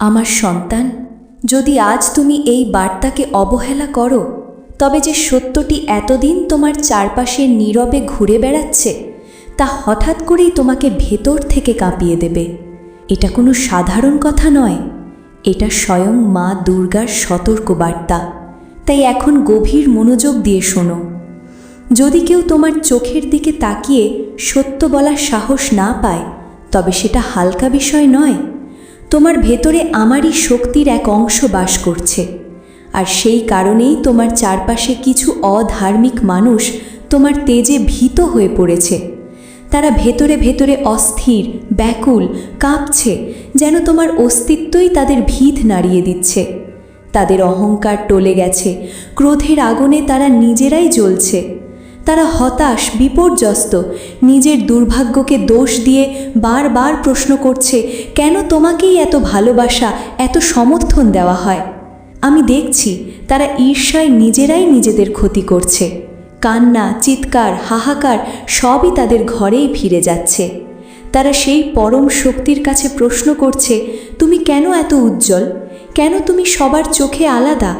আমার সন্তান, যদি আজ তুমি এই বার্তাকে অবহেলা করো, তবে যে সত্যটি এতদিন তোমার চারপাশে নীরবে ঘুরে বেড়াচ্ছে, তা হঠাৎ করেই তোমাকে ভেতর থেকে কাঁপিয়ে দেবে। এটা কোনো সাধারণ কথা নয়। এটা স্বয়ং মা দুর্গার সতর্ক বার্তা তাই এখন গভীর মনোযোগ দিয়ে শোনো। যদি কেউ তোমার চোখের দিকে তাকিয়ে সত্য বলার সাহস না পায়, তবে সেটা হালকা বিষয় নয়। তোমার ভেতরে আমারই শক্তির এক অংশ বাস করছে। আর সেই কারণেই তোমার চারপাশে কিছু অধার্মিক মানুষ তোমার তেজে ভীত হয়ে পড়েছে। তারা ভেতরে ভেতরে অস্থির, ব্যাকুল, কাঁপছে, যেন তোমার অস্তিত্বই তাদের ভিত নাড়িয়ে দিচ্ছে। তাদের অহংকার টলে গেছে, ক্রোধের আগুনে তারা নিজেরাই জ্বলছে। তারা হতাশ, বিপর্যস্ত। নিজের দুর্ভাগ্যকে দোষ দিয়ে বারবার প্রশ্ন করছে, কেন তোমাকেই এত ভালোবাসা, এত সমর্থন দেওয়া হয়? আমি দেখছি, তারা ঈর্ষায় নিজেরাই নিজেদের ক্ষতি করছে। কান্না, চিৎকার, হাহাকার সবই তাদের ঘরেই ফিরে যাচ্ছে। তারা সেই পরম শক্তির কাছে প্রশ্ন করছে, তুমি কেন এত উজ্জ্বল? কেন তুমি সবার চোখে আলাদা?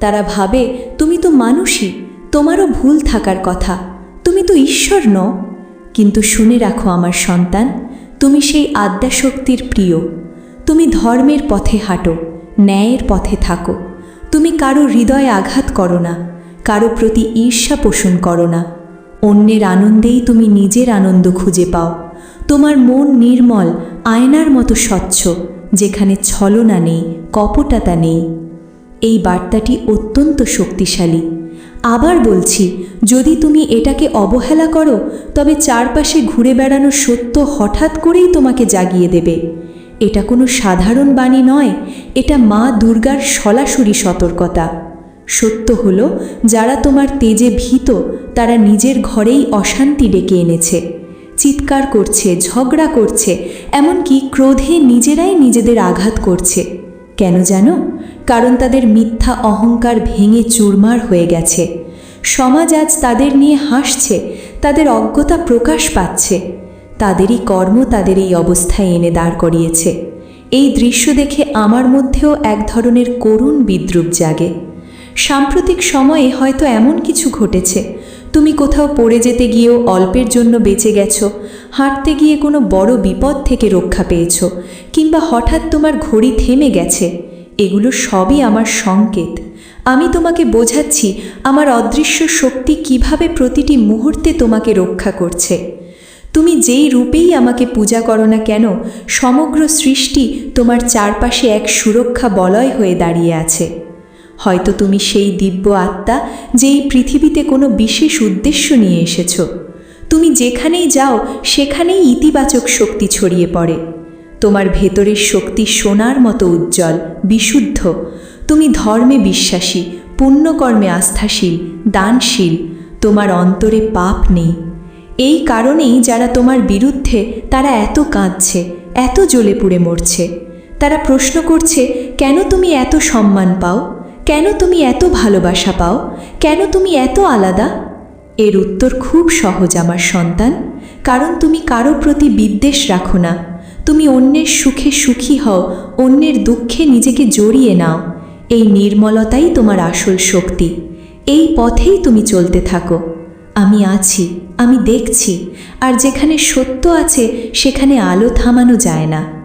তারা ভাবে, তুমি তো মানুষই তোমারও ভুল থাকার কথা। তুমি তো ঈশ্বর ন কিন্তু শুনে রাখো আমার সন্তান, তুমি সেই আদ্যাশক্তির প্রিয়। তুমি ধর্মের পথে হাঁটো, ন্যায়ের পথে থাকো। তুমি কারও হৃদয়ে আঘাত করো না, কারও প্রতি ঈর্ষা পোষণ করো না। অন্যের আনন্দেই তুমি নিজের আনন্দ খুঁজে পাও। তোমার মন নির্মল, আয়নার মতো স্বচ্ছ, যেখানে ছলনা নেই, কপটতা নেই। এই বার্তাটি অত্যন্ত শক্তিশালী। আবার বলছি, যদি তুমি এটাকে অবহেলা করো, তবে চারপাশে ঘুরে বেড়ানো সত্য হঠাৎ করেই তোমাকে জাগিয়ে দেবে। এটা কোনো সাধারণ বাণী নয়, এটা মা দুর্গার সরাসরি সতর্কতা। সত্য হলো, যারা তোমার তেজে ভীত, তারা নিজের ঘরেই অশান্তি ডেকে এনেছে। চিৎকার করছে, ঝগড়া করছে, এমনকি ক্রোধে নিজেরাই নিজেদের আঘাত করছে। কেন জানো? কারণ তাদের মিথ্যা অহংকার ভেঙে চুরমার হয়ে গেছে। সমাজ আজ তাদের নিয়ে হাসছে, তাদের অজ্ঞতা প্রকাশ পাচ্ছে। তাদেরই কর্ম তাদের এই অবস্থায় এনে দাঁড় করিয়েছে। এই দৃশ্য দেখে আমার মধ্যেও এক ধরনের করুণ বিদ্রুপ জাগে। সাম্প্রতিক সময়ে হয়তো এমন কিছু ঘটেছে তুমি কোথাও পড়ে যেতে গিয়েও অল্পের জন্য বেঁচে গেছো, হাঁটতে গিয়ে কোনো বড় বিপদ থেকে রক্ষা পেয়েছ, কিংবা হঠাৎ তোমার ঘড়ি থেমে গেছে, এগুলো সবই আমার সংকেত। আমি তোমাকে বোঝাচ্ছি, আমার অদৃশ্য শক্তি কীভাবে প্রতিটি মুহূর্তে তোমাকে রক্ষা করছে। তুমি যেই রূপেই আমাকে পূজা করো না কেন, সমগ্র সৃষ্টি তোমার চারপাশে এক সুরক্ষা বলয় হয়ে দাঁড়িয়ে আছে। হয়তো তুমি সেই দিব্য আত্মা যেই পৃথিবীতে কোনো বিশেষ উদ্দেশ্য নিয়ে এসেছ। তুমি যেখানেই যাও, সেখানেই ইতিবাচক শক্তি ছড়িয়ে পড়ে। তোমার ভেতরের শক্তি সোনার মতো উজ্জ্বল, বিশুদ্ধ। তুমি ধর্মে বিশ্বাসী, পুণ্যকর্মে আস্থাশীল, দানশীল। তোমার অন্তরে পাপ নেই। এই কারণেই যারা তোমার বিরুদ্ধে, তারা এত কাঁদছে, এত জ্বলে পুড়ে মরছে। তারা প্রশ্ন করছে, কেন তুমি এত সম্মান পাও? কেন তুমি এত ভালোবাসা পাও? কেন তুমি এত আলাদা? এর উত্তর খুব সহজ আমার সন্তান। কারণ তুমি কারও প্রতি বিদ্বেষ রাখো না। তুমি অন্যের সুখে সুখী হও, অন্যের দুঃখে নিজেকে জড়িয়ে নাও। এই নির্মলতাই তোমার আসল শক্তি। এই পথেই তুমি চলতে থাকো। আমি আছি, আমি দেখছি। আর যেখানে সত্য আছে, সেখানে আলো থামানো যায় না।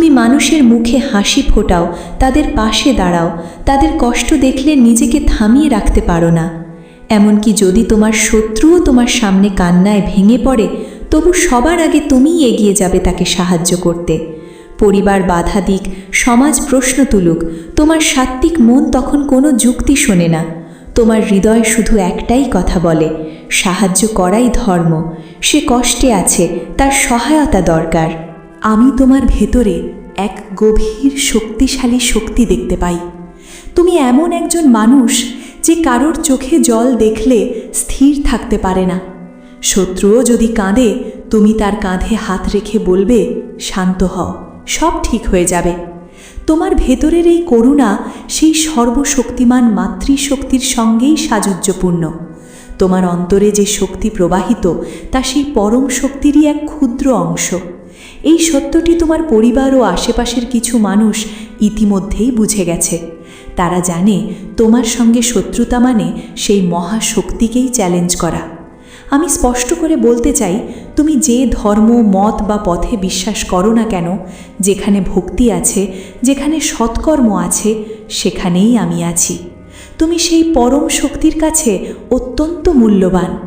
তুমি মানুষের মুখে হাসি ফোটাও, তাদের পাশে দাঁড়াও, তাদের কষ্ট দেখলে নিজেকে থামিয়ে রাখতে পারো না। এমনকি যদি তোমার শত্রুও তোমার সামনে কান্নায় ভেঙে পড়ে, তবু সবার আগে তুমিই এগিয়ে যাবে তাকে সাহায্য করতে। পরিবার বাধা দিক, সমাজ প্রশ্ন তুলুক, তোমার সাত্ত্বিক মন তখন কোনো যুক্তি শোনে না। তোমার হৃদয় শুধু একটাই কথা বলে, সাহায্য করাই ধর্ম। সে কষ্টে আছে, তার সহায়তা দরকার। আমি তোমার ভেতরে এক গভীর শক্তিশালী শক্তি দেখতে পাই। তুমি এমন একজন মানুষ যে কারোর চোখে জল দেখলে স্থির থাকতে পারে না। শত্রুও যদি কাঁদে, তুমি তার কাঁধে হাত রেখে বলবে, শান্ত হও, সব ঠিক হয়ে যাবে। তোমার ভেতরের এই করুণা সেই সর্বশক্তিমান মাতৃশক্তির সঙ্গেই সাযুজ্যপূর্ণ। তোমার অন্তরে যে শক্তি প্রবাহিত, তা সেই পরম শক্তিরই এক ক্ষুদ্র অংশ। এই সত্যটি তোমার পরিবার ও আশেপাশের কিছু মানুষ ইতিমধ্যেই বুঝে গেছে। তারা জানে তোমার সঙ্গে শত্রুতা মানে সেই মহাশক্তিকেই চ্যালেঞ্জ করা। আমি স্পষ্ট করে বলতে চাই, তুমি যে ধর্ম, মত বা পথে বিশ্বাস করো না কেন, যেখানে ভক্তি আছে, যেখানে সৎকর্ম আছে, সেখানেই আমি আছি। তুমি সেই পরম শক্তির কাছে অত্যন্ত মূল্যবান।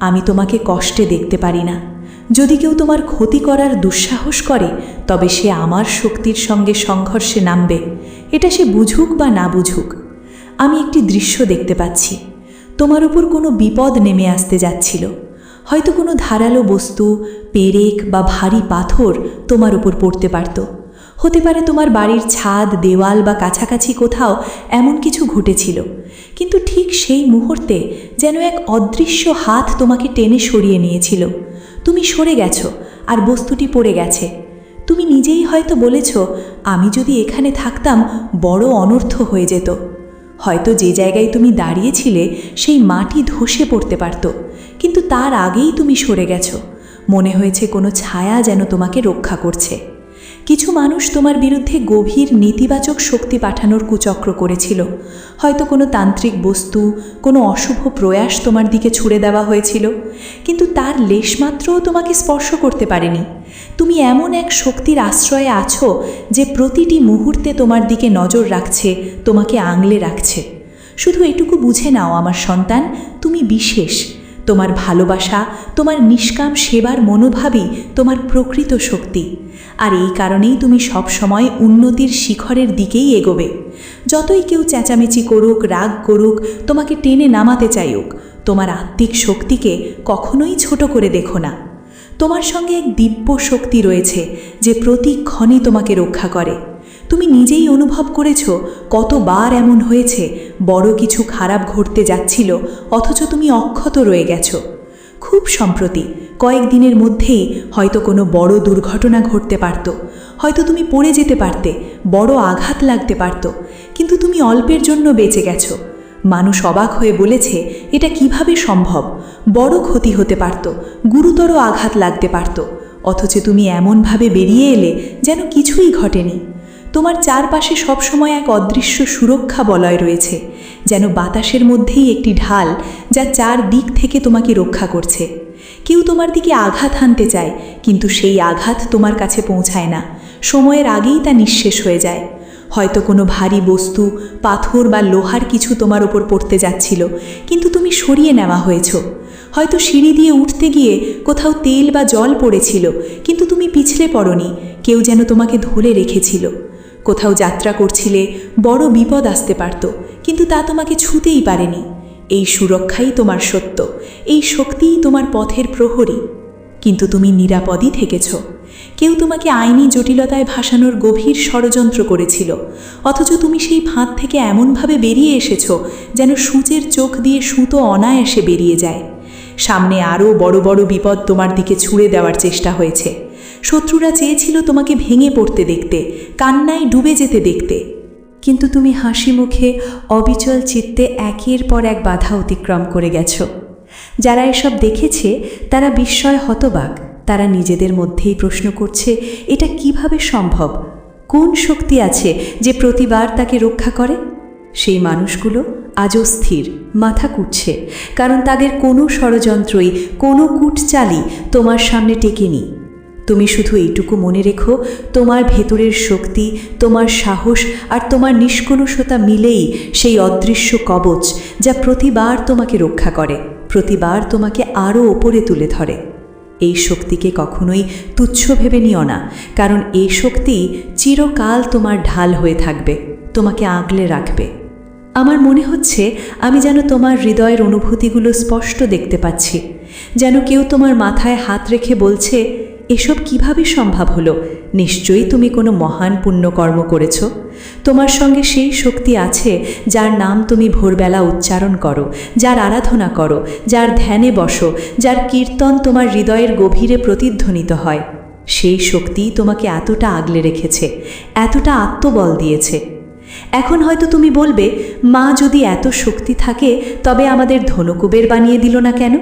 আমি তোমাকে কষ্টে দেখতে পারি না। যদি কেউ তোমার ক্ষতি করার দুঃসাহস করে, তবে সে আমার শক্তির সঙ্গে সংঘর্ষে নামবে। এটা সে বুঝুক বা না বুঝুক। আমি একটি দৃশ্য দেখতে পাচ্ছি। তোমার উপর কোনো বিপদ নেমে আসতে যাচ্ছিল। হয়তো কোনো ধারালো বস্তু, পেরেক বা ভারী পাথর তোমার উপর পড়তে পারত। হতে পারে তোমার বাড়ির ছাদ, দেওয়াল বা কাছাকাছি কোথাও এমন কিছু ঘটেছিল। কিন্তু ঠিক সেই মুহূর্তে যেন এক অদৃশ্য হাত তোমাকে টেনে সরিয়ে নিয়েছিল। তুমি সরে গেছো, আর বস্তুটি পড়ে গেছে। তুমি নিজেই হয়তো বলেছ, আমি যদি এখানে থাকতাম, বড় অনর্থ হয়ে যেত। হয়তো যে জায়গায় তুমি দাঁড়িয়েছিলে, সেই মাটি ধসে পড়তে পারত। কিন্তু তার আগেই তুমি সরে গেছো। মনে হয়েছে কোনো ছায়া যেন তোমাকে রক্ষা করছে। কিছু মানুষ তোমার বিরুদ্ধে গভীর নেতিবাচক শক্তি পাঠানোর কুচক্র করেছিল। হয়তো কোনো তান্ত্রিক বস্তু, কোনো অশুভ প্রয়াস তোমার দিকে ছুড়ে দেওয়া হয়েছিল, কিন্তু তার লেশমাত্রও তোমাকে স্পর্শ করতে পারেনি। তুমি এমন এক শক্তির আশ্রয়ে আছো যে প্রতিটি মুহূর্তে তোমার দিকে নজর রাখছে, তোমাকে আংলে রাখছে। শুধু এটুকু বুঝে নাও, আমার সন্তান, তুমি বিশেষ। তোমার ভালোবাসা, তোমার নিষ্কাম সেবার মনোভাবই তোমার প্রকৃত শক্তি। আর এই কারণেই তুমি সবসময় উন্নতির শিখরের দিকেই এগোবে। যতই কেউ চেঁচামেচি করুক, রাগ করুক, তোমাকে টেনে নামাতে চাইুক তোমার আত্মিক শক্তিকে কখনোই ছোট করে দেখো না। তোমার সঙ্গে এক দিব্য শক্তি রয়েছে, যে প্রতিক্ষণে তোমাকে রক্ষা করে। তুমি নিজেই অনুভব করেছ কতবার এমন হয়েছে, বড় কিছু খারাপ ঘটতে যাচ্ছিল, অথচ তুমি অক্ষত রয়ে গেছো। খুব সম্প্রতি কয়েকদিনের মধ্যেই হয়তো কোনো বড় দুর্ঘটনা ঘটতে পারত। হয়তো তুমি পড়ে যেতে পারতে, বড় আঘাত লাগতে পারত, কিন্তু তুমি অল্পের জন্য বেঁচে গেছো। মানুষ অবাক হয়ে বলেছে, এটা কীভাবে সম্ভব? বড় ক্ষতি হতে পারত, গুরুতর আঘাত লাগতে পারত। অথচ তুমি এমনভাবে বেরিয়ে এলে যেন কিছুই ঘটেনি। তোমার চারপাশে সবসময় এক অদৃশ্য সুরক্ষা বলয় রয়েছে, যেন বাতাসের মধ্যেই একটি ঢাল যা চার দিক থেকে তোমাকে রক্ষা করছে। কেউ তোমার দিকে আঘাত হানতে চায়, কিন্তু সেই আঘাত তোমার কাছে পৌঁছায় না। সময়ের আগেই তা নিঃশেষ হয়ে যায়। হয়তো কোনো ভারী বস্তু, পাথর বা লোহার কিছু তোমার ওপর পড়তে যাচ্ছিল, কিন্তু তুমি সরিয়ে নেওয়া হয়েছ। হয়তো সিঁড়ি দিয়ে উঠতে গিয়ে কোথাও তেল বা জল পড়েছিল, কিন্তু তুমি পিছলে পড়নি, কেউ যেন তোমাকে ধরে রেখেছিল। কোথাও যাত্রা করছিলে, বড় বিপদ আসতে পারত, কিন্তু তা তোমাকে ছুতেই পারেনি। এই সুরক্ষাই তোমার সত্য, এই শক্তিই তোমার পথের প্রহরী। কিন্তু তুমি নিরাপদই থেকেছ। কেউ তোমাকে আইনি জটিলতায় ভাসানোর গভীর ষড়যন্ত্র করেছিল, অথচ তুমি সেই ফাঁদ থেকে এমনভাবে বেরিয়ে এসেছ যেন সূচের চোখ দিয়ে সুতো অনায়াসে বেরিয়ে যায়। সামনে আরও বড় বড় বিপদ তোমার দিকে ছুঁড়ে দেওয়ার চেষ্টা হয়েছে। শত্রুরা চেয়েছিল তোমাকে ভেঙে পড়তে দেখতে, কান্নায় ডুবে যেতে দেখতে। কিন্তু তুমি হাসি মুখে, অবিচল চিত্তে একের পর এক বাধা অতিক্রম করে গেছ। যারা এসব দেখেছে, তারা বিস্ময় হতবাক। তারা নিজেদের মধ্যেই প্রশ্ন করছে, এটা কীভাবে সম্ভব? কোন শক্তি আছে যে প্রতিবার তাকে রক্ষা করে? সেই মানুষগুলো আজও স্থির, মাথা কুটছে, কারণ তাদের কোনো ষড়যন্ত্রই, কোনো কূটচালই তোমার সামনে টেকেনি। তুমি শুধু এইটুকু মনে রেখো, তোমার ভেতরের শক্তি, তোমার সাহস আর তোমার নিষ্কলুষতা মিলেই সেই অদৃশ্য কবচ যা প্রতিবার তোমাকে রক্ষা করে, প্রতিবার তোমাকে আরও ওপরে তুলে ধরে। এই শক্তিকে কখনোই তুচ্ছ ভেবে নিও না, কারণ এই শক্তি চিরকাল তোমার ঢাল হয়ে থাকবে, তোমাকে আগলে রাখবে। আমার মনে হচ্ছে আমি যেন তোমার হৃদয়ের অনুভূতিগুলো স্পষ্ট দেখতে পাচ্ছি, যেন কেউ তোমার মাথায় হাত রেখে বলছে এসব কীভাবে সম্ভব হলো? নিশ্চয়ই তুমি কোনো মহান পুণ্যকর্ম করেছ। তোমার সঙ্গে সেই শক্তি আছে যার নাম তুমি ভোরবেলা উচ্চারণ করো, যার আরাধনা করো, যার ধ্যানে বসো, যার কীর্তন তোমার হৃদয়ের গভীরে প্রতিধ্বনিত হয়। সেই শক্তি তোমাকে এতটা আগলে রেখেছে, এতটা আত্মবল দিয়েছে। এখন হয়তো তুমি বলবে, মা, যদি এত শক্তি থাকে, তবে আমাদের ধনুকুবের বানিয়ে দিল না কেন?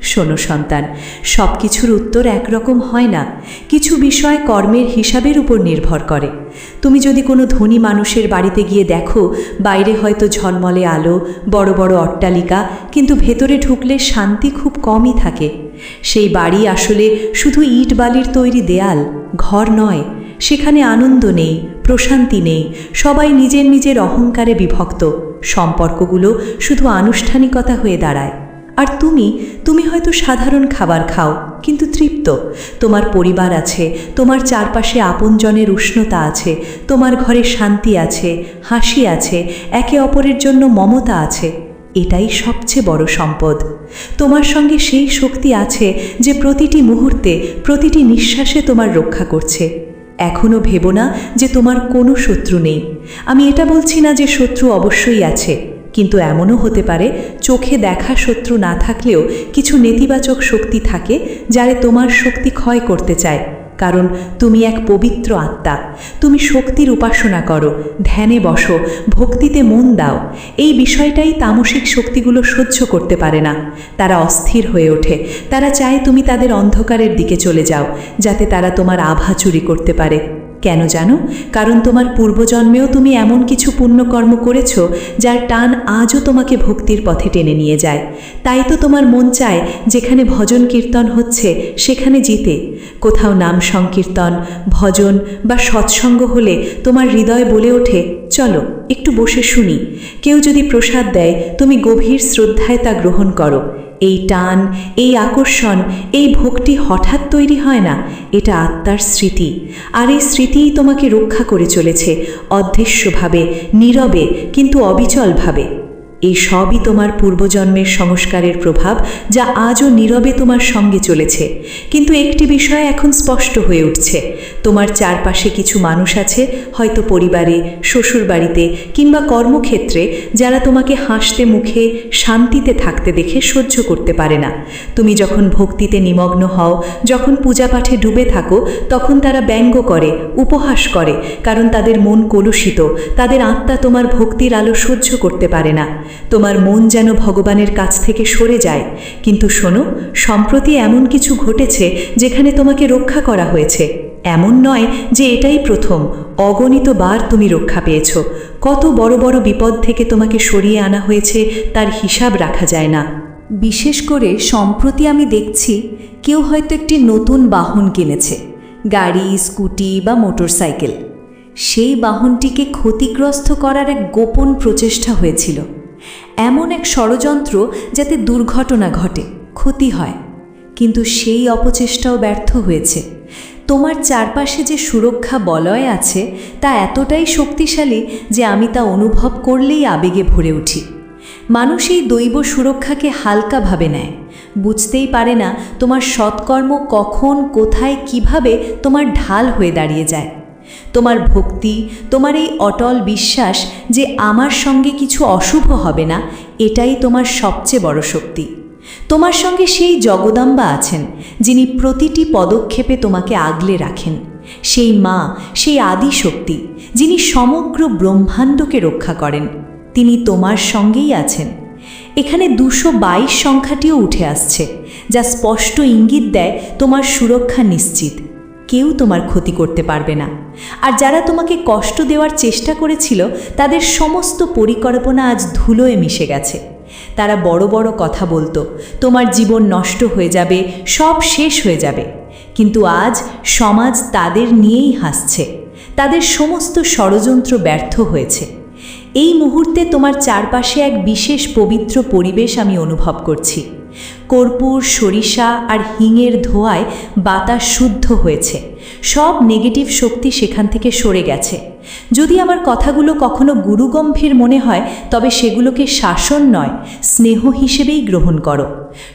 শোনো সন্তান সব কিছুর উত্তর একরকম হয় না। কিছু বিষয় কর্মের হিসাবের উপর নির্ভর করে। তুমি যদি কোনো ধনী মানুষের বাড়িতে গিয়ে দেখো, বাইরে হয়তো ঝলমলে আলো, বড় বড় অট্টালিকা, কিন্তু ভেতরে ঢুকলে শান্তি খুব কমই থাকে। সেই বাড়ি আসলে শুধু ইট বালির তৈরি দেয়াল, ঘর নয়। সেখানে আনন্দ নেই, প্রশান্তি নেই, সবাই নিজের নিজের অহংকারে বিভক্ত। সম্পর্কগুলো শুধু আনুষ্ঠানিকতা হয়ে দাঁড়ায়। আর তুমি তুমি হয়তো সাধারণ খাবার খাও, কিন্তু তৃপ্ত। তোমার পরিবার আছে, তোমার চারপাশে আপনজনের উষ্ণতা আছে, তোমার ঘরে শান্তি আছে, হাসি আছে, একে অপরের জন্য মমতা আছে, এটাই সবচেয়ে বড় সম্পদ। তোমার সঙ্গে সেই শক্তি আছে যে প্রতিটি মুহূর্তে, প্রতিটি নিঃশ্বাসে তোমার রক্ষা করছে। এখনও ভেবো না যে তোমার কোনো শত্রু নেই। আমি এটা বলছি না যে শত্রু অবশ্যই আছে। কিন্তু এমনও হতে পারে, চোখে দেখা শত্রু না থাকলেও কিছু নেতিবাচক শক্তি থাকে যারে তোমার শক্তি ক্ষয় করতে চায়। কারণ তুমি এক পবিত্র আত্মা। তুমি শক্তির উপাসনা করো, ধ্যানে বসো, ভক্তিতে মন দাও। এই বিষয়টাই তামসিক শক্তিগুলো সহ্য করতে পারে না। তারা অস্থির হয়ে ওঠে। তারা চায় তুমি তাদের অন্ধকারের দিকে চলে যাও, যাতে তারা তোমার আভা চুরি করতে পারে। কেন জানো? কারণ তোমার পূর্বজন্মেও তুমি এমন কিছু পুণ্যকর্ম করেছ, যার টান আজও তোমাকে ভক্তির পথে টেনে নিয়ে যায়। তাই তো তোমার মন চায়, যেখানে ভজন কীর্তন হচ্ছে, সেখানে জিতে। কোথাও নাম সংকীর্তন, ভজন বা সৎসঙ্গ হলে তোমার হৃদয় বলে ওঠে, চলো, একটু বসে শুনি। কেউ যদি প্রসাদ দেয়, তুমি গভীর শ্রদ্ধায় তা গ্রহণ করো। এই টান, এই আকর্ষণ, এই ভক্তি হঠাৎ তৈরি হয় না, এটা আত্মার স্মৃতি। আর এই স্মৃতিই তোমাকে রক্ষা করে চলেছে, অদৃশ্যভাবে, নীরবে, কিন্তু অবিচলভাবে। এই সবই তোমার পূর্বজন্মের সংস্কারের প্রভাব, যা আজও নীরবে তোমার সঙ্গে চলেছে। কিন্তু একটি বিষয় এখন স্পষ্ট হয়ে উঠছে। তোমার চারপাশে কিছু মানুষ আছে, হয়তো পরিবারে, শ্বশুরবাড়িতে, কিংবা কর্মক্ষেত্রে, যারা তোমাকে হাসতে মুখে, শান্তিতে থাকতে দেখে সহ্য করতে পারে না। তুমি যখন ভক্তিতে নিমগ্ন হও, যখন পূজা পাঠে ডুবে থাকো, তখন তারা ব্যঙ্গ করে, উপহাস করে, কারণ তাদের মন কলুষিত, তাদের আত্মা তোমার ভক্তির আলো সহ্য করতে পারে না। তোমার মন যেন ভগবানের কাছ থেকে সরে যায়। কিন্তু শোনো, সম্প্রতি এমন কিছু ঘটেছে যেখানে তোমাকে রক্ষা করা হয়েছে। এমন নয় যে এটাই প্রথম, অগণিত বার তুমি রক্ষা পেয়েছ। কত বড় বড় বিপদ থেকে তোমাকে সরিয়ে আনা হয়েছে, তার হিসাব রাখা যায় না। বিশেষ করে সম্প্রতি আমি দেখছি, কেউ হয়তো একটি নতুন বাহন কিনেছে, গাড়ি, স্কুটি বা মোটরসাইকেল। সেই বাহনটিকে ক্ষতিগ্রস্ত করার এক গোপন প্রচেষ্টা হয়েছিল। এমন এক ষড়যন্ত্র যাতে দুর্ঘটনা ঘটে, ক্ষতি হয়। কিন্তু সেই অপচেষ্টাও ব্যর্থ হয়েছে। তোমার চারপাশে যে সুরক্ষা বলয় আছে, তা এতটাই শক্তিশালী যে আমি তা অনুভব করলেই আবেগে ভরে উঠি। মানুষ এই দৈব সুরক্ষাকে হালকাভাবে নেয়। বুঝতেই পারে না তোমার সৎকর্ম কখন, কোথায়, কীভাবে তোমার ঢাল হয়ে দাঁড়িয়ে যায়। তোমার ভক্তি, তোমার এই অটল বিশ্বাস যে আমার সঙ্গে কিছু অশুভ হবে না, এটাই তোমার সবচেয়ে বড় শক্তি। তোমার সঙ্গে সেই জগদাম্বা আছেন, যিনি প্রতিটি পদক্ষেপে তোমাকে আগলে রাখেন। সেই মা, সেই আদি শক্তি যিনি সমগ্র ব্রহ্মাণ্ডকে রক্ষা করেন, তিনি তোমার সঙ্গেই আছেন। এখানে দুশো বাইশ সংখ্যাটিও উঠে আসছে, যা স্পষ্ট ইঙ্গিত দেয় তোমার সুরক্ষা নিশ্চিত। কেউ তোমার ক্ষতি করতে পারবে না। আর যারা তোমাকে কষ্ট দেওয়ার চেষ্টা করেছিল, তাদের সমস্ত পরিকল্পনা আজ ধুলোয় মিশে গেছে। তারা বড় বড় কথা বলতো, তোমার জীবন নষ্ট হয়ে যাবে, সব শেষ হয়ে যাবে। কিন্তু আজ সমাজ তাদের নিয়েই হাসছে। তাদের সমস্ত ষড়যন্ত্র ব্যর্থ হয়েছে। এই মুহূর্তে তোমার চারপাশে এক বিশেষ পবিত্র পরিবেশ আমি অনুভব করছি। কর্পূর, সরিষা আর হিঙের ধোয়ায় বাতাস শুদ্ধ হয়েছে। সব নেগেটিভ শক্তি সেখান থেকে সরে গেছে। যদি আমার কথাগুলো কখনো গুরুগম্ভীর মনে হয়, তবে সেগুলোকে শাসন নয়, স্নেহ হিসেবেই গ্রহণ করো।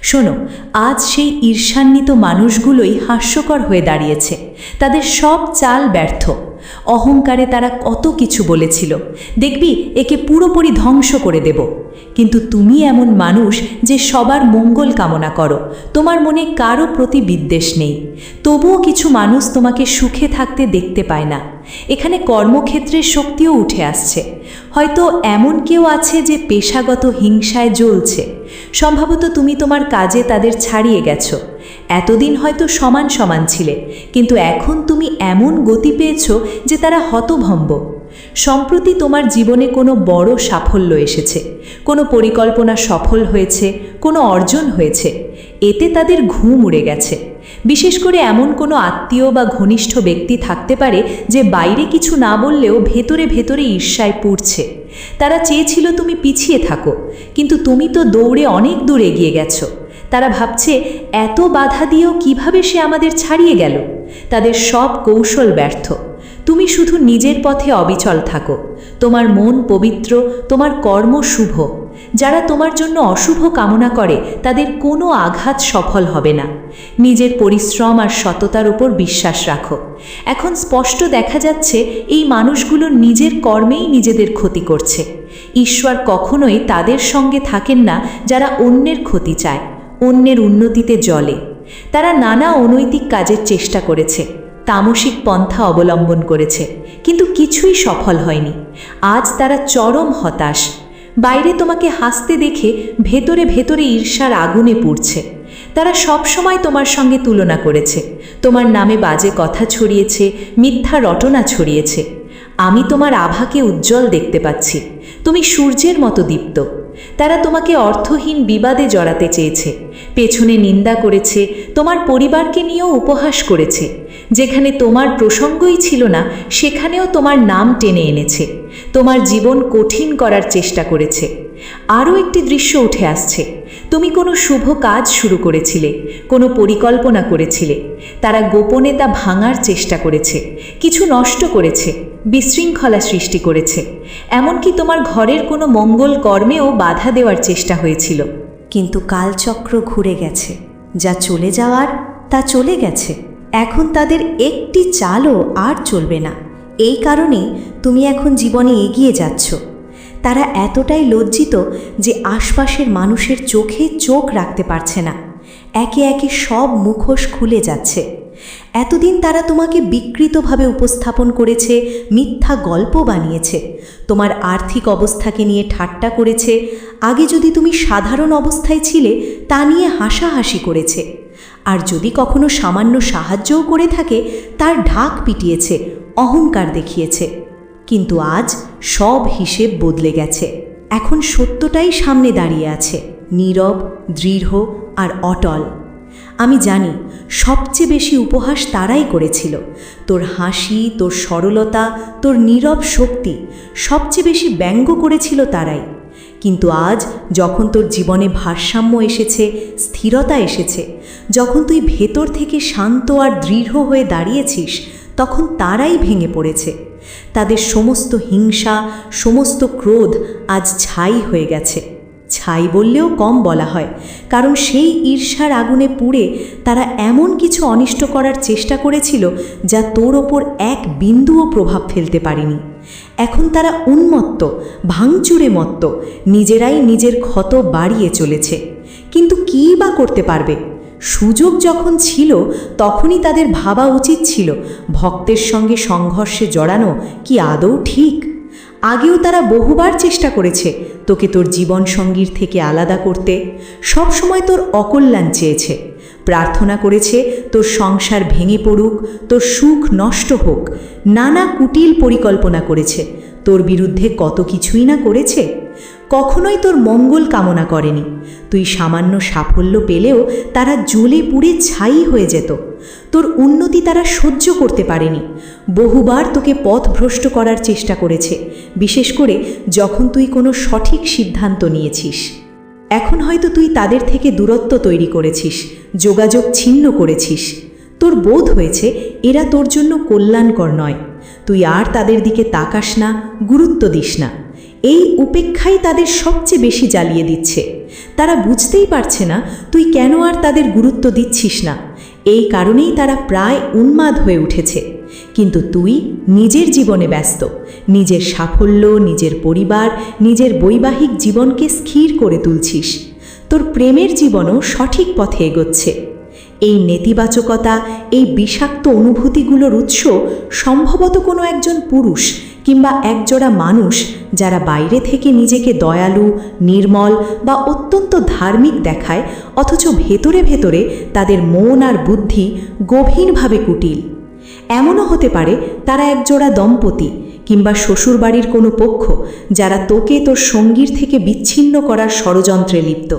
শোনো, আজ সেই ঈর্ষান্বিত মানুষগুলোই হাস্যকর হয়ে দাঁড়িয়েছে, তাদের সব চাল ব্যর্থ। অহংকারে তারা কত কিছু বলেছিল, দেখবি একে পুরোপুরি ধ্বংস করে দেব। কিন্তু তুমি এমন মানুষ যে সবার মঙ্গল কামনা করো, তোমার মনে কারও প্রতি বিদ্বেষ নেই। তবুও কিছু মানুষ তোমাকে সুখে থাকতে দেখতে পায় না। এখানে কর্মক্ষেত্রের শক্তিও উঠে আসছে। হয়তো এমন কেউ আছে যে পেশাগত হিংসায় জ্বলছে। সম্ভবত তুমি তোমার কাজে তাদের ছাড়িয়ে গেছো। এতদিন হয়তো সমান সমান ছিলে, কিন্তু এখন তুমি এমন গতি পেয়েছ যে তারা হতভম্ব। সম্প্রতি তোমার জীবনে কোনো বড় সাফল্য এসেছে, কোনো পরিকল্পনা সফল হয়েছে, কোনো অর্জন হয়েছে, এতে তাদের ঘুম উড়ে গেছে। বিশেষ করে এমন কোনো আত্মীয় বা ঘনিষ্ঠ ব্যক্তি থাকতে পারে যে বাইরে কিছু না বললেও ভেতরে ভেতরে ঈর্ষায় পুড়ছে। তারা চেয়েছিল তুমি পিছিয়ে থাকো, কিন্তু তুমি তো দৌড়ে অনেক দূর এগিয়ে গেছো। তারা ভাবছে, এত বাধা দিয়েও কীভাবে সে আমাদের ছাড়িয়ে গেল? তাদের সব কৌশল ব্যর্থ। তুমি শুধু নিজের পথে অবিচল থাকো। তোমার মন পবিত্র, তোমার কর্ম শুভ। যারা তোমার জন্য অশুভ কামনা করে, তাদের কোনো আঘাত সফল হবে না। নিজের পরিশ্রম আর সততার উপর বিশ্বাস রাখো। এখন স্পষ্ট দেখা যাচ্ছে, এই মানুষগুলো নিজের কর্মেই নিজেদের ক্ষতি করছে। ঈশ্বর কখনোই তাদের সঙ্গে থাকেন না, যারা অন্যের ক্ষতি চায়, অন্যের উন্নতিতে জলে তারা নানা অনৈতিক কাজের চেষ্টা করেছে, তামসিক পন্থা অবলম্বন করেছে, কিন্তু কিছুই সফল হয়নি। আজ তারা চরম হতাশ বাইরে তোমাকে হাসতে দেখে ভেতরে ভেতরে ঈর্ষার আগুনে পুড়ছে। তারা সবসময় তোমার সঙ্গে তুলনা করেছে। তোমার নামে বাজে কথা ছড়িয়েছে, মিথ্যা রটনা ছড়িয়েছে। আমি তোমার আভাকে উজ্জ্বল দেখতে পাচ্ছি। তুমি সূর্যের মতো দীপ্ত। তারা তোমাকে অর্থহীন বিবাদে জড়াতে চেয়েছে। পেছনে নিন্দা করেছে, তোমার পরিবারকে নিয়েও উপহাস করেছে। যেখানে তোমার প্রসঙ্গই ছিল না, সেখানেও তোমার নাম টেনে এনেছে। তোমার জীবন কঠিন করার চেষ্টা করেছে। আরও একটি দৃশ্য উঠে আসছে। তুমি কোনো শুভ কাজ শুরু করেছিলে, কোনো পরিকল্পনা করেছিলে। তারা গোপনে তা ভাঙার চেষ্টা করেছে, কিছু নষ্ট করেছে, বিশৃঙ্খলা সৃষ্টি করেছে। এমনকি তোমার ঘরের কোনো মঙ্গল কর্মেও বাধা দেওয়ার চেষ্টা হয়েছিল। কিন্তু কালচক্র ঘুরে গেছে। যা চলে যাওয়ার, তা চলে গেছে। এখন তাদের একটি চালও আর চলবে না। এই কারণে তুমি এখন জীবনে এগিয়ে যাচ্ছ। তারা এতটাই লজ্জিত যে আশপাশের মানুষের চোখে চোখ রাখতে পারছে না। একে একে সব মুখোশ খুলে যাচ্ছে। এতদিন তারা তোমাকে বিকৃতভাবে উপস্থাপন করেছে, মিথ্যা গল্প বানিয়েছে, তোমার আর্থিক অবস্থাকে নিয়ে ঠাট্টা করেছে, আগে যদি তুমি সাধারণ অবস্থায় ছিলে তা নিয়ে হাসাহাসি করেছে। আর যদি কখনো সামান্য সাহায্যও করে থাকে, তার ঢাক পিটিয়েছে, অহংকার দেখিয়েছে। কিন্তু আজ সব হিসেব বদলে গেছে। এখন সত্যটাই সামনে দাঁড়িয়ে আছে, নীরব, দৃঢ় আর অটল। আমি জানি, সবচেয়ে বেশি উপহাস তারাই করেছিল। তোর হাসি, তোর সরলতা, তোর নীরব শক্তি, সবচেয়ে বেশি ব্যঙ্গ করেছিল তারাই। কিন্তু আজ যখন তোর জীবনে ভারসাম্য এসেছে, স্থিরতা এসেছে, যখন তুই ভেতর থেকে শান্ত আর দৃঢ় হয়ে দাঁড়িয়েছিস, তখন তারাই ভেঙে পড়েছে। তাদের সমস্ত হিংসা, সমস্ত ক্রোধ আজ ছাই হয়ে গেছে। ছাই বললেও কম বলা হয়, কারণ সেই ঈর্ষার আগুনে পুড়ে তারা এমন কিছু অনিষ্ট করার চেষ্টা করেছিল যা তোর ওপর এক বিন্দুও প্রভাব ফেলতে পারেনি। এখন তারা উন্মত্ত, ভাঙচুরে মত্ত, নিজেরাই নিজের ক্ষত বাড়িয়ে চলেছে। কিন্তু কী বা করতে পারবে? সুযোগ যখন ছিল, তখনই তাদের ভাবা উচিত ছিল, ভক্তের সঙ্গে সংঘর্ষে জড়ানো কি আদৌ ঠিক? আগেও তারা বহুবার চেষ্টা করেছে তোকে তোর জীবন সঙ্গীর থেকে আলাদা করতে। সব সময় তোর অকল্যাণ চেয়েছে। প্রার্থনা করেছে তোর সংসার ভেঙে পড়ুক, তোর সুখ নষ্ট হোক। নানা কুটিল পরিকল্পনা করেছে। তোর বিরুদ্ধে কত কিছুই না করেছে। কখনোই তোর মঙ্গল কামনা করেনি। তুই সামান্য সাফল্য পেলেও তারা জ্বলে পুড়ে ছাই হয়ে যেত। তোর উন্নতি তারা সহ্য করতে পারেনি। বহুবার তোকে পথ ভ্রষ্ট করার চেষ্টা করেছে। বিশেষ করে যখন তুই কোনো সঠিক সিদ্ধান্ত নিয়েছিস। এখন হয়তো তুই তাদের থেকে দূরত্ব তৈরি করেছিস, যোগাযোগ ছিন্ন করেছিস। তোর বোধ হয়েছে, এরা তোর জন্য কল্যাণকর নয়। তুই আর তাদের দিকে তাকাস না, গুরুত্ব দিস না। এই উপেক্ষাই তাদের সবচেয়ে বেশি জ্বালিয়ে দিচ্ছে। তারা বুঝতেই পারছে না, তুই কেন আর তাদের গুরুত্ব দিচ্ছিস না? এই কারণেই তারা প্রায় উন্মাদ হয়ে উঠেছে। কিন্তু তুই নিজের জীবনে ব্যস্ত। নিজের সাফল্য, নিজের পরিবার, নিজের বৈবাহিক জীবনকে স্থির করে তুলছিস। তোর প্রেমের জীবনও সঠিক পথে এগোচ্ছে। এই নেতিবাচকতা, এই বিষাক্ত অনুভূতিগুলোর উৎস সম্ভবত কোনো একজন পুরুষ কিংবা একজোড়া মানুষ যারা বাইরে থেকে নিজেকে দয়ালু, নির্মল বা অত্যন্ত ধার্মিক দেখায়, অথচ ভেতরে ভেতরে তাদের মন আর বুদ্ধি গভীরভাবে কুটিল। এমনও হতে পারে তারা একজোড়া দম্পতি কিংবা শ্বশুরবাড়ির কোনো পক্ষ যারা তোকে তোর সঙ্গীর থেকে বিচ্ছিন্ন করার ষড়যন্ত্রে লিপ্ত।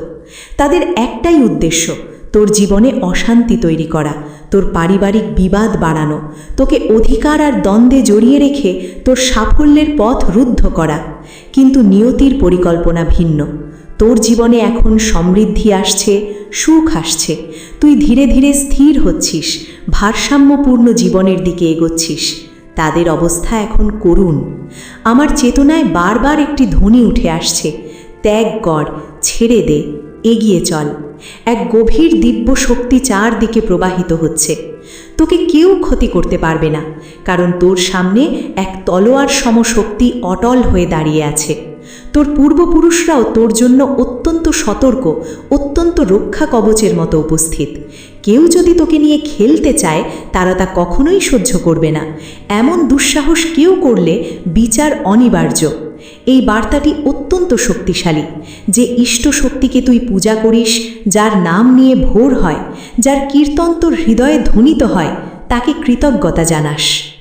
তাদের একটাই উদ্দেশ্য তোর জীবনে অশান্তি তৈরি করা, তোর পারিবারিক বিবাদ বাড়ানো, তোকে অধিকার আর দ্বন্দ্বে জড়িয়ে রেখে তোর সাফল্যের পথ রুদ্ধ করা। কিন্তু নিয়তির পরিকল্পনা ভিন্ন। তোর জীবনে এখন সমৃদ্ধি আসছে, সুখ আসছে। তুই ধীরে ধীরে স্থির হচ্ছিস, ভারসাম্যপূর্ণ জীবনের দিকে এগোচ্ছিস। তাদের অবস্থা এখন করুণ। আমার চেতনায় বারবার একটি ধ্বনি উঠে আসছে, ত্যাগ কর, ছেড়ে দে, এগিয়ে চল। এক গভীর দিব্য শক্তি চারদিকে প্রবাহিত হচ্ছে। তোকে কেউ ক্ষতি করতে পারবে না, কারণ তোর সামনে এক তলোয়ার সমশক্তি অটল হয়ে দাঁড়িয়ে আছে। তোর পূর্বপুরুষরাও তোর জন্য অত্যন্ত সতর্ক, অত্যন্ত রক্ষা কবচের মতো উপস্থিত। কেউ যদি তোকে নিয়ে খেলতে চায়, তারা তা কখনোই সহ্য করবে না। এমন দুঃসাহস কেউ করলে বিচার অনিবার্য। এই বার্তাটি অত্যন্ত শক্তিশালী, যে ইষ্ট শক্তিকে তুই পূজা করিস, যার নাম নিয়ে ভোর হয়, যার কীর্তন তোর হৃদয়ে ধ্বনিত হয়, তাকে কৃতজ্ঞতা জানাস।